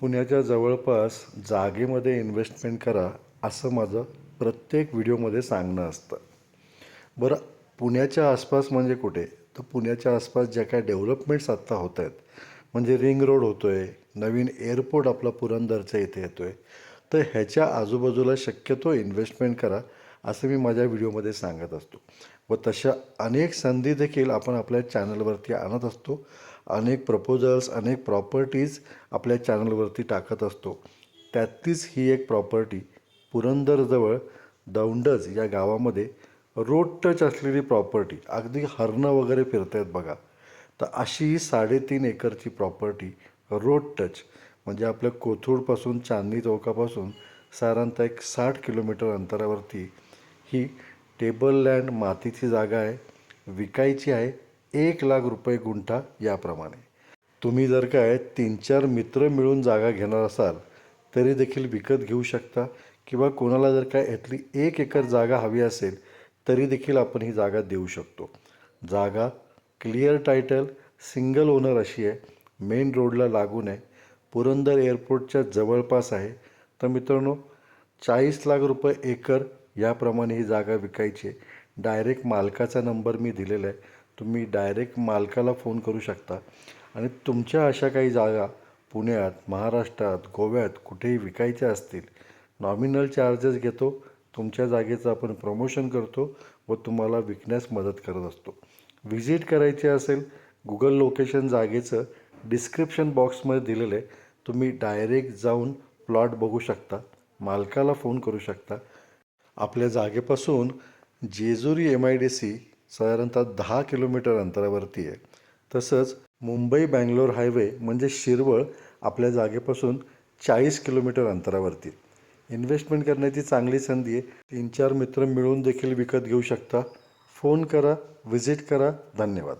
पुण्याच्या जवळपास जागेमध्ये इन्व्हेस्टमेंट करा असं माझं प्रत्येक व्हिडिओमध्ये सांगणं असतं. बरं पुण्याच्या आसपास म्हणजे कुठे? तर पुण्याच्या आसपास ज्या काय डेव्हलपमेंट्स आत्ता होत आहेत म्हणजे रिंग रोड होतो आहे नवीन एअरपोर्ट आपला पुरंदरच्या इथे येतो आहे तर ह्याच्या आजूबाजूला शक्यतो इन्व्हेस्टमेंट करा. असं मी माझ्या व्हिडिओमध्ये सांगत असतो. व तशा अनेक संधी देखील आपण आपल्या चॅनलवरती आणत असतो. अनेक प्रपोजल्स अनेक प्रॉपर्टीज आपल्या चॅनलवरती टाकत असतो. त्यातलीच ही एक प्रॉपर्टी पुरंदरजवळ दौंडज या गावामध्ये रोड टच असलेली प्रॉपर्टी अगदी हरणं वगैरे फिरत आहेत बघा. तर अशी ही साडेतीन एकरची प्रॉपर्टी रोड टच म्हणजे आपल्या कोथरूडपासून चांदणी चौकापासून साधारणतः एक साठ किलोमीटर अंतरावरती ही टेबल लँड मातीची जागा आहे विकायची आहे एक लाख रुपये गुंठा याप्रमाणे. तुम्ही जर काय तीन चार मित्र मिळून जागा घेणार असाल तरी देखील विकत घेऊ शकता किंवा कोणाला जर काय यातली एक एकर जागा हवी असेल तरी देखील आपण ही जागा देऊ शकतो. जागा क्लिअर टायटल सिंगल ओनर अशी आहे मेन रोडला लागून आहे पुरंदर एअरपोर्टच्या जवळपास आहे. तर मित्रांनो चाळीस लाख रुपये एकर याप्रमाणे ही जागा विकायची आहे. डायरेक्ट मालकाचा नंबर मी दिलेला आहे. तुम्ही डायरेक्ट मालकाला फोन करू शकता. आणि तुमच्या अशा काही जागा पुण्यात महाराष्ट्रात गोव्यात कुठेही विकायच्या असतील नॉमिनल चार्जेस घेतो. तुमच्या जागेचं आपण प्रमोशन करतो व तुम्हाला विकण्यास मदत करत असतो. व्हिजिट करायची असेल गुगल लोकेशन जागेचं डिस्क्रिप्शन बॉक्समध्ये दिलेलं आहे. तुम्ही डायरेक्ट जाऊन प्लॉट बघू शकता. मालकाला फोन करू शकता. आपल्या जागेपासून Jejuri M I D C साधारणतः दहा किलोमीटर अंतरावरती आहे. तसंच मुंबई बँगलोर हायवे म्हणजे शिरवळ आपल्या जागेपासून चाळीस किलोमीटर अंतरावरती. इन्व्हेस्टमेंट करण्याची चांगली संधी आहे. तीन चार मित्र मिळून देखील विकत घेऊ शकता. फोन करा व्हिजिट करा. धन्यवाद.